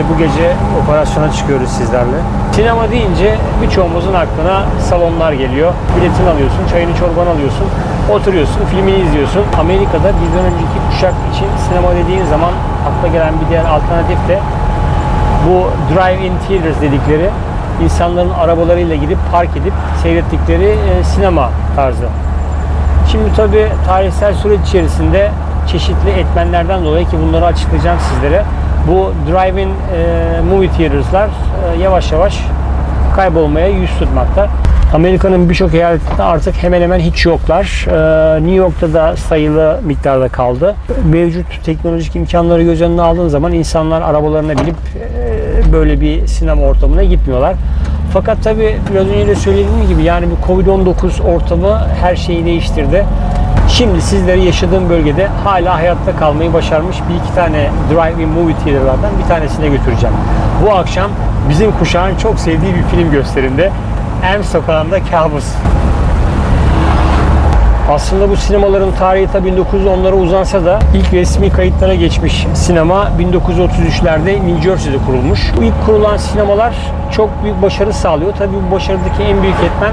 Şimdi bu gece operasyona çıkıyoruz sizlerle. Sinema deyince birçoğumuzun aklına salonlar geliyor. Biletini alıyorsun, çayını çorbanı alıyorsun, oturuyorsun, filmini izliyorsun. Amerika'da bizden önceki kuşak için sinema dediğin zaman akla gelen bir diğer alternatif de bu drive-in theaters dedikleri insanların arabalarıyla gidip park edip seyrettikleri e, sinema tarzı. Şimdi tabi tarihsel süreç içerisinde çeşitli etmenlerden dolayı ki bunları açıklayacağım sizlere. Bu drive-in e, movie theaters'lar e, yavaş yavaş kaybolmaya yüz tutmakta. Amerika'nın birçok eyaletinde artık hemen hemen hiç yoklar. E, New York'ta da sayılı miktarda kaldı. Mevcut teknolojik imkanları göz önüne aldığın zaman insanlar arabalarına binip e, böyle bir sinema ortamına gitmiyorlar. Fakat tabii biraz önce de söylediğim gibi yani bu Covid-19 ortamı her şeyi değiştirdi. Şimdi sizleri yaşadığım bölgede hala hayatta kalmayı başarmış bir iki tane drive-in movie theater'lardan bir tanesine götüreceğim. Bu akşam bizim kuşağın çok sevdiği bir film gösterimde. Elm Sokağı'nda Kabus. Aslında bu sinemaların tarihi tabi 1910'lara uzansa da ilk resmi kayıtlara geçmiş sinema 1933'lerde New Jersey'de kurulmuş. Bu ilk kurulan sinemalar çok büyük başarı sağlıyor. Tabi bu başarıdaki en büyük etmen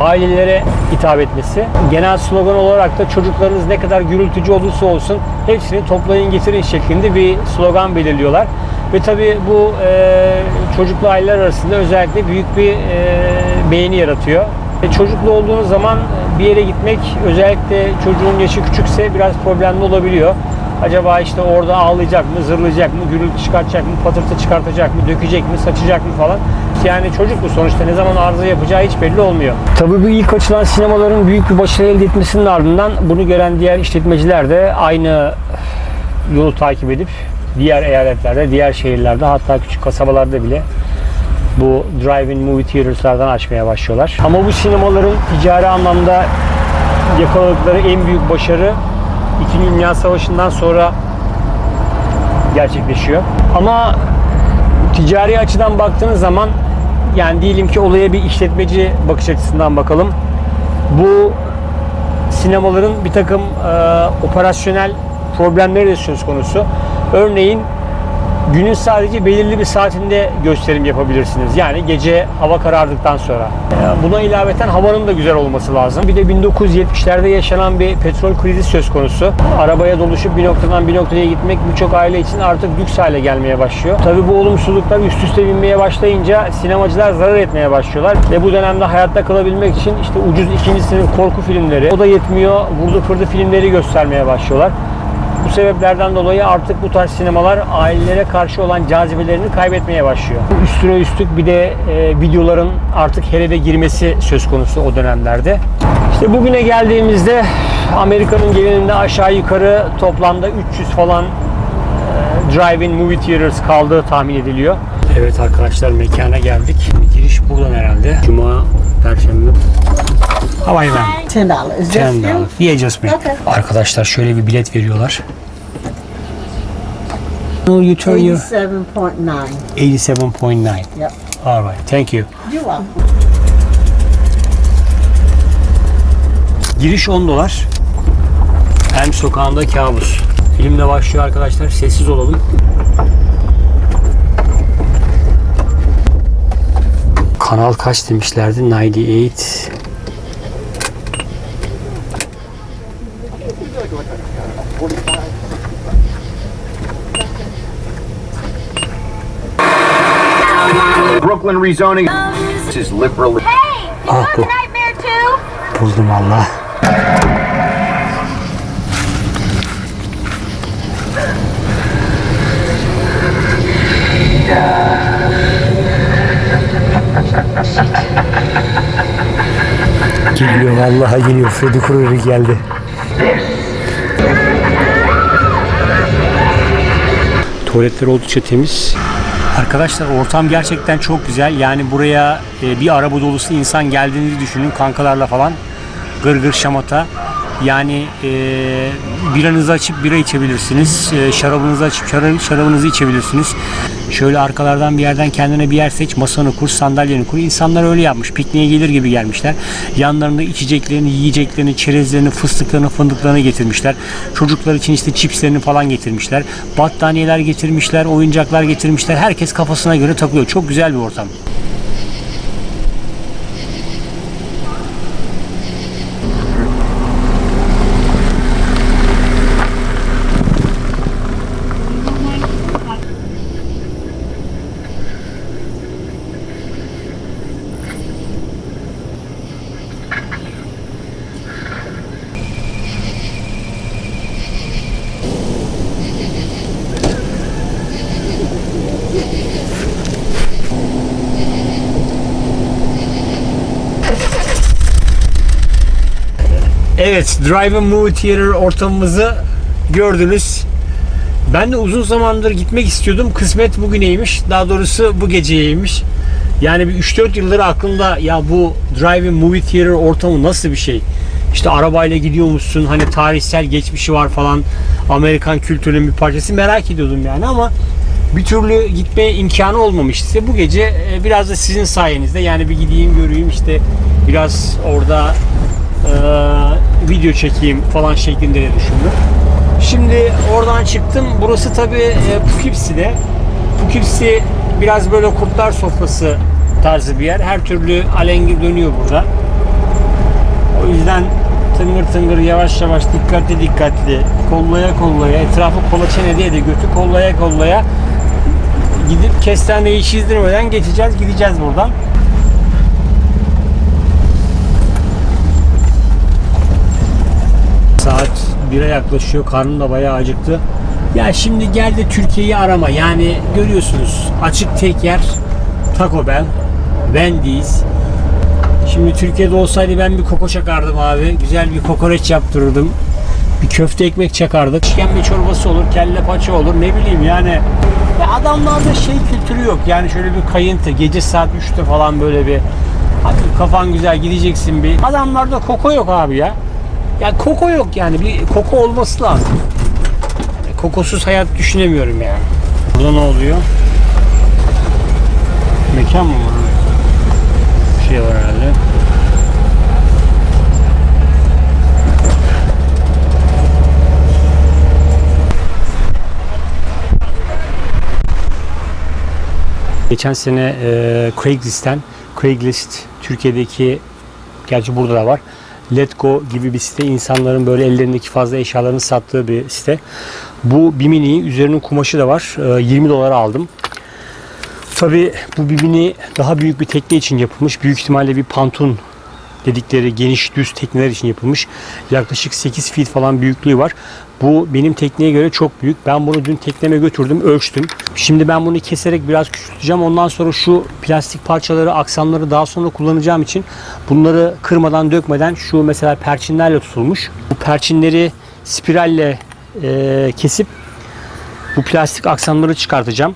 ailelere hitap etmesi. Genel slogan olarak da çocuklarınız ne kadar gürültücü olursa olsun hepsini toplayın getirin şeklinde bir slogan belirliyorlar. Ve tabi bu e, çocuklu aileler arasında özellikle büyük bir e, beğeni yaratıyor. E, çocuklu olduğunuz zaman bir yere gitmek özellikle çocuğun yaşı küçükse biraz problemli olabiliyor. Acaba işte orada ağlayacak mı, zırlayacak mı, gürültü çıkartacak mı, patırtı çıkartacak mı, dökecek mi, saçacak mı falan. Yani çocuk bu sonuçta ne zaman arıza yapacağı hiç belli olmuyor. Tabii bu ilk açılan sinemaların büyük bir başarı elde etmesinin ardından bunu gören diğer işletmeciler de aynı yolu takip edip diğer eyaletlerde, diğer şehirlerde hatta küçük kasabalarda bile bu drive-in movie theaters'lardan açmaya başlıyorlar. Ama bu sinemaların ticari anlamda yakaladıkları en büyük başarı İkinci Dünya Savaşı'ndan sonra gerçekleşiyor. Ama ticari açıdan baktığınız zaman yani diyelim ki olaya bir işletmeci bakış açısından bakalım. Bu sinemaların bir takım e, operasyonel problemleri de söz konusu. Örneğin günün sadece belirli bir saatinde gösterim yapabilirsiniz. Yani gece hava karardıktan sonra. Ee, Buna ilaveten havanın da güzel olması lazım. Bir de 1970'lerde yaşanan bir petrol krizi söz konusu. Arabaya doluşup bir noktadan bir noktaya gitmek birçok aile için artık lüks hale gelmeye başlıyor. Tabii bu olumsuzluklar üst üste binmeye başlayınca sinemacılar zarar etmeye başlıyorlar. Ve bu dönemde hayatta kalabilmek için işte ucuz ikinci sınıf korku filmleri, o da yetmiyor, vurdu kırdı filmleri göstermeye başlıyorlar. Sebeplerden dolayı artık bu tarz sinemalar ailelere karşı olan cazibelerini kaybetmeye başlıyor. Üstüne üstlük bir de e, videoların artık herede girmesi söz konusu o dönemlerde. İşte bugüne geldiğimizde Amerika'nın genelinde aşağı yukarı toplamda 300 falan e, drive-in movie theaters kaldığı tahmin ediliyor. Evet arkadaşlar mekana geldik. Giriş buradan herhalde. Cuma, Perşembe. How are you ma'am? Ten dollars. Ten dollars. Yeah, just me. Okay. Arkadaşlar şöyle bir bilet veriyorlar. You turn your Eighty-seven point nine. 87.9. Yep. All right. Thank you. You welcome. Giriş 10 dolar. Elm sokağında kabus. Film de başlıyor arkadaşlar. Sessiz olalım. Kanal kaç demişlerdi? 98. Brooklyn rezoning is liberally. Hey, you Ah, have a nightmare too? Buldum valla. Geliyor vallahi geliyor. Freddy Krueger geldi. Tuvaletler oldukça temiz. Arkadaşlar ortam gerçekten çok güzel. Yani buraya e, bir araba dolusu insan geldiğinizi düşünün kankalarla falan. Gır gır şamata. Yani e, biranızı açıp bira içebilirsiniz. E, şarabınızı açıp şara- şarabınızı içebilirsiniz. Şöyle arkalardan bir yerden kendine bir yer seç. Masanı kur, sandalyeni kur. İnsanlar öyle yapmış. Pikniğe gelir gibi gelmişler. Yanlarında içeceklerini, yiyeceklerini, çerezlerini, fıstıklarını, fındıklarını getirmişler. Çocuklar için işte çipslerini falan getirmişler. Battaniyeler getirmişler, oyuncaklar getirmişler. Herkes kafasına göre takılıyor. Çok güzel bir ortam. Evet, Drive and Movie Theater ortamımızı gördünüz. Ben de uzun zamandır gitmek istiyordum. Kısmet bugüneymiş. Daha doğrusu bu geceyeymiş. Yani bir 3-4 yıldır aklımda ya bu Drive and Movie Theater ortamı nasıl bir şey? İşte arabayla gidiyormuşsun. Hani tarihsel geçmişi var falan. Amerikan kültürünün bir parçası. Merak ediyordum yani ama bir türlü gitme imkanı olmamıştı. Bu gece e, biraz da sizin sayenizde yani bir gideyim göreyim işte biraz orada e, video çekeyim falan şeklinde de düşündüm. Şimdi oradan çıktım. Burası tabi e, Poughkeepsie'de. Poughkeepsie biraz böyle kurtlar sofrası tarzı bir yer. Her türlü alengir dönüyor burada. O yüzden tıngır tıngır yavaş yavaş dikkatli dikkatli kollaya kollaya etrafı kolaçan ediye de götü kollaya kollaya gidip kestaneyi çizdirmeden geçeceğiz gideceğiz buradan. Saat 1'e yaklaşıyor. Karnım da bayağı acıktı. Ya şimdi gel de Türkiye'yi arama. Yani görüyorsunuz açık tek yer Taco Bell, Wendy's. Şimdi Türkiye'de olsaydı ben bir koko çakardım abi. Güzel bir kokoreç yaptırırdım. Bir köfte ekmek çakardık. İşkembe çorbası olur, kelle paça olur. Ne bileyim yani. Ya adamlarda şey kültürü yok. Yani şöyle bir kayıntı. Gece saat 3'te falan böyle bir hafif kafan güzel gideceksin bir. Adamlarda koko yok abi ya. Ya koko yok yani. Bir koko olması lazım. Yani kokosuz hayat düşünemiyorum yani. Burada ne oluyor? Mekan mı var? Bir şey var herhalde. Geçen sene e, Craigslist'ten Craigslist Türkiye'deki gerçi burada da var. Let Go gibi bir site. insanların böyle ellerindeki fazla eşyalarını sattığı bir site. Bu Bimini üzerinin kumaşı da var. E, 20 dolara aldım. Tabi bu Bimini daha büyük bir tekne için yapılmış. Büyük ihtimalle bir pantun dedikleri geniş düz tekneler için yapılmış. Yaklaşık 8 feet falan büyüklüğü var. Bu benim tekneye göre çok büyük. Ben bunu dün tekneme götürdüm, ölçtüm. Şimdi ben bunu keserek biraz küçülteceğim. Ondan sonra şu plastik parçaları, aksamları daha sonra kullanacağım için bunları kırmadan, dökmeden şu mesela perçinlerle tutulmuş. Bu perçinleri spiralle e, kesip bu plastik aksamları çıkartacağım.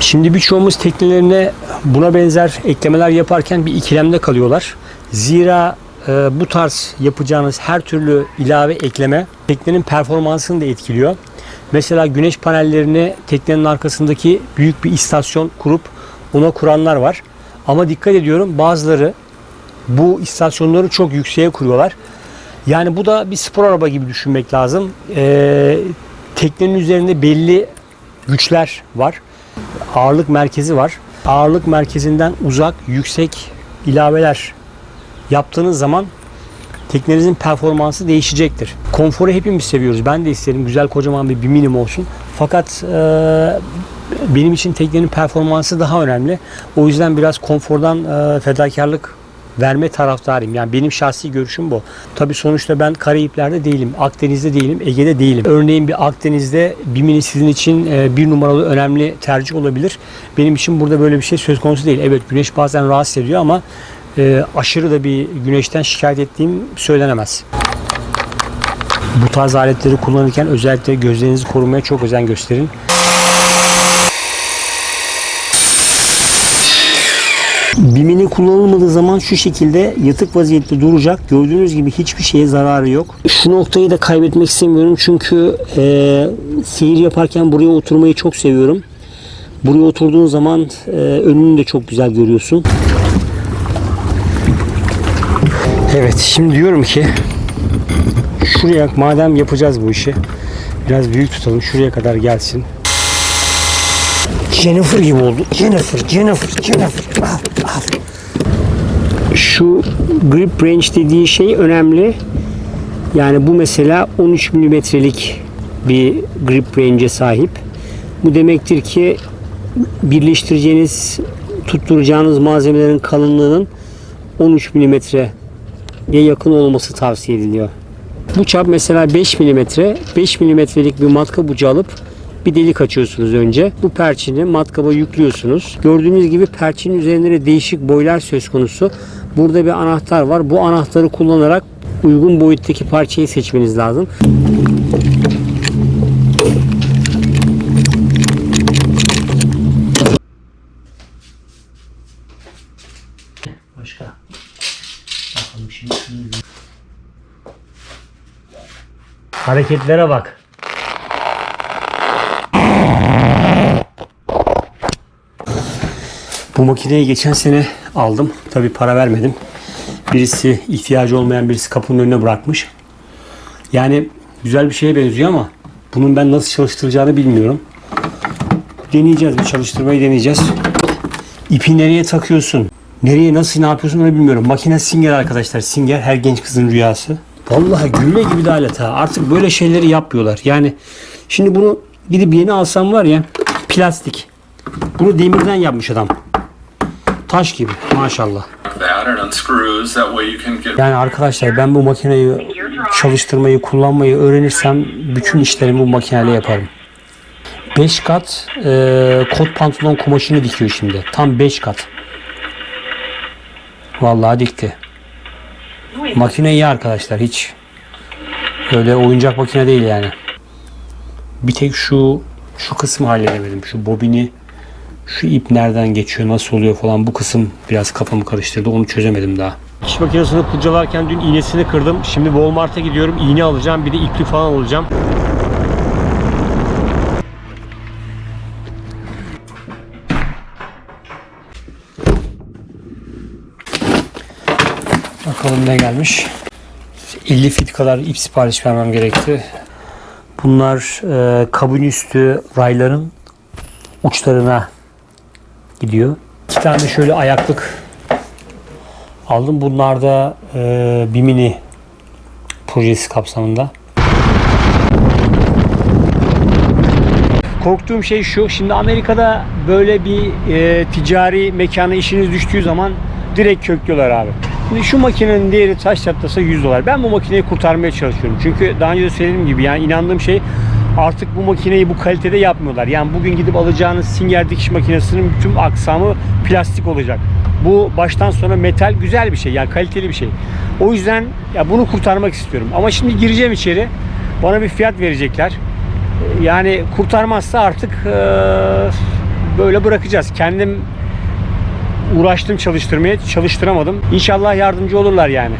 Şimdi birçoğumuz teknelerine buna benzer eklemeler yaparken bir ikilemde kalıyorlar. Zira e, bu tarz yapacağınız her türlü ilave ekleme teknenin performansını da etkiliyor. Mesela güneş panellerini teknenin arkasındaki büyük bir istasyon kurup ona kuranlar var. Ama dikkat ediyorum bazıları bu istasyonları çok yükseğe kuruyorlar. Yani bu da bir spor araba gibi düşünmek lazım. Ee, teknenin üzerinde belli güçler var. Ağırlık merkezi var. Ağırlık merkezinden uzak, yüksek ilaveler yaptığınız zaman teknenizin performansı değişecektir. Konforu hepimiz seviyoruz. Ben de isterim güzel kocaman bir biminim olsun. Fakat e, benim için teknenin performansı daha önemli. O yüzden biraz konfordan e, fedakarlık verme taraftarıyım. Yani benim şahsi görüşüm bu. Tabii sonuçta ben Karayipler'de değilim, Akdeniz'de değilim, Ege'de değilim. Örneğin bir Akdeniz'de Bimini sizin için bir numaralı önemli tercih olabilir. Benim için burada böyle bir şey söz konusu değil. Evet güneş bazen rahatsız ediyor ama e, aşırı da bir güneşten şikayet ettiğim söylenemez. Bu tarz aletleri kullanırken özellikle gözlerinizi korumaya çok özen gösterin. Bimini kullanılmadığı zaman şu şekilde yatık vaziyette duracak. Gördüğünüz gibi hiçbir şeye zararı yok. Şu noktayı da kaybetmek istemiyorum çünkü e, seyir yaparken buraya oturmayı çok seviyorum. Buraya oturduğun zaman e, önünü de çok güzel görüyorsun. Evet şimdi diyorum ki şuraya madem yapacağız bu işi biraz büyük tutalım şuraya kadar gelsin. Jennifer gibi oldu. Jennifer, Jennifer, Jennifer. Al, al. Şu grip range dediği şey önemli. Yani bu mesela 13 milimetrelik bir grip range'e sahip. Bu demektir ki birleştireceğiniz, tutturacağınız malzemelerin kalınlığının 13 milimetreye yakın olması tavsiye ediliyor. Bu çap mesela 5 mm. 5 mm'lik bir matkap ucu alıp bir delik açıyorsunuz önce. Bu perçini matkaba yüklüyorsunuz. Gördüğünüz gibi perçinin üzerinde de değişik boylar söz konusu. Burada bir anahtar var. Bu anahtarı kullanarak uygun boyuttaki parçayı seçmeniz lazım. Başka. Bakalım şimdi şunu Hareketlere bak. Bu makineyi geçen sene aldım. Tabi para vermedim. Birisi ihtiyacı olmayan birisi kapının önüne bırakmış. Yani güzel bir şeye benziyor ama bunun ben nasıl çalıştıracağını bilmiyorum. Deneyeceğiz. Bir çalıştırmayı deneyeceğiz. İpi nereye takıyorsun? Nereye nasıl ne yapıyorsun onu bilmiyorum. Makine Singer arkadaşlar. Singer her genç kızın rüyası. Vallahi gülle gibi de alet ha. Artık böyle şeyleri yapmıyorlar. Yani şimdi bunu gidip yeni alsam var ya plastik. Bunu demirden yapmış adam. Taş gibi maşallah. Yani arkadaşlar ben bu makineyi çalıştırmayı, kullanmayı öğrenirsem bütün işlerimi bu makineyle yaparım. 5 kat e, kot pantolon kumaşını dikiyor şimdi. Tam 5 kat. Vallahi dikti. Makine iyi arkadaşlar hiç. Öyle oyuncak makine değil yani. Bir tek şu şu kısmı halledemedim. Şu bobini şu ip nereden geçiyor, nasıl oluyor falan bu kısım biraz kafamı karıştırdı. Onu çözemedim daha. İş makinesini kurcalarken dün iğnesini kırdım. Şimdi Walmart'a gidiyorum. İğne alacağım. Bir de iplik falan alacağım. Bakalım ne gelmiş. 50 fit kadar ip sipariş vermem gerekti. Bunlar e, kabin üstü rayların uçlarına gidiyor. İki tane şöyle ayaklık aldım. Bunlar da e, Bimini projesi kapsamında. Korktuğum şey şu. Şimdi Amerika'da böyle bir e, ticari mekana işiniz düştüğü zaman direkt köklüyorlar abi. Şimdi şu makinenin değeri taş çatlasa 100 dolar. Ben bu makineyi kurtarmaya çalışıyorum. Çünkü daha önce de söylediğim gibi yani inandığım şey artık bu makineyi bu kalitede yapmıyorlar. Yani bugün gidip alacağınız Singer dikiş makinesinin bütün aksamı plastik olacak. Bu baştan sona metal güzel bir şey. Yani kaliteli bir şey. O yüzden ya bunu kurtarmak istiyorum. Ama şimdi gireceğim içeri. Bana bir fiyat verecekler. Yani kurtarmazsa artık eee, böyle bırakacağız. Kendim uğraştım çalıştırmaya, çalıştıramadım. İnşallah yardımcı olurlar yani.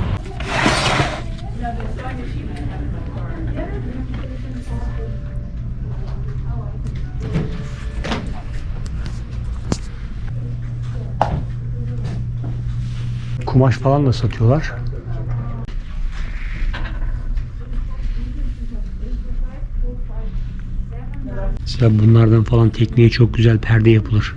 Kumaş falan da satıyorlar. Mesela bunlardan falan tekneye çok güzel perde yapılır.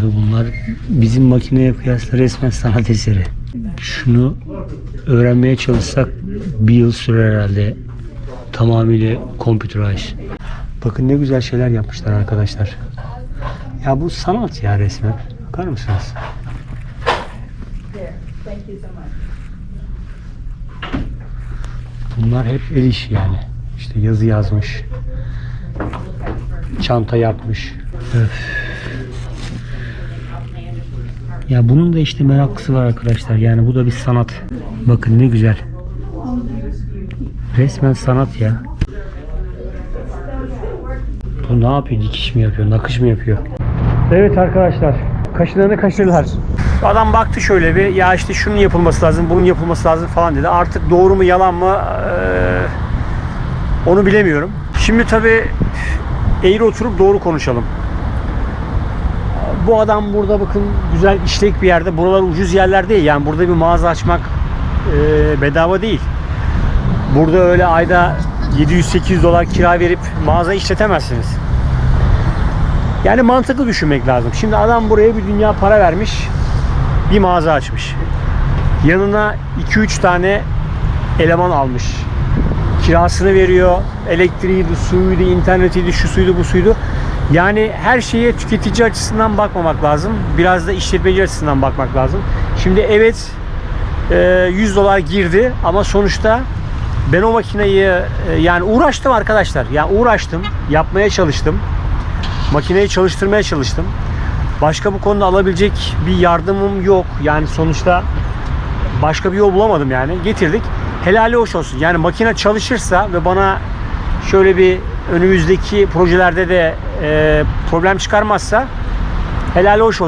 Abi bunlar bizim makineye kıyasla resmen sanat eseri. Şunu öğrenmeye çalışsak bir yıl sürer herhalde. Tamamıyla computerized. Bakın ne güzel şeyler yapmışlar arkadaşlar. Ya bu sanat ya resmen. Bakar mısınız? Bunlar hep el işi yani. İşte yazı yazmış. Çanta yapmış. Öf. Ya bunun da işte meraklısı var arkadaşlar. Yani bu da bir sanat. Bakın ne güzel. Resmen sanat ya. Bu ne yapıyor? Dikiş mi yapıyor? Nakış mı yapıyor? Evet arkadaşlar. Kaşılarını kaşırlar. Adam baktı şöyle bir ya işte şunun yapılması lazım, bunun yapılması lazım falan dedi. Artık doğru mu yalan mı eee, onu bilemiyorum. Şimdi tabii eğri oturup doğru konuşalım. Bu adam burada bakın güzel işlek bir yerde. Buralar ucuz yerler değil. Yani burada bir mağaza açmak eee, bedava değil. Burada öyle ayda 700-800 dolar kira verip mağaza işletemezsiniz. Yani mantıklı düşünmek lazım. Şimdi adam buraya bir dünya para vermiş. Bir mağaza açmış. Yanına 2-3 tane eleman almış. Kirasını veriyor. Elektriğiydi, suyuydu, internetiydi, şu suydu, bu suydu. Yani her şeye tüketici açısından bakmamak lazım. Biraz da işletmeci açısından bakmak lazım. Şimdi evet e, 100 dolar girdi ama sonuçta ben o makineyi e, yani uğraştım arkadaşlar. Yani uğraştım, yapmaya çalıştım. Makineyi çalıştırmaya çalıştım. Başka bu konuda alabilecek bir yardımım yok. Yani sonuçta başka bir yol bulamadım yani. Getirdik. Helali hoş olsun. Yani makine çalışırsa ve bana şöyle bir önümüzdeki projelerde de e, problem çıkarmazsa helali hoş olsun.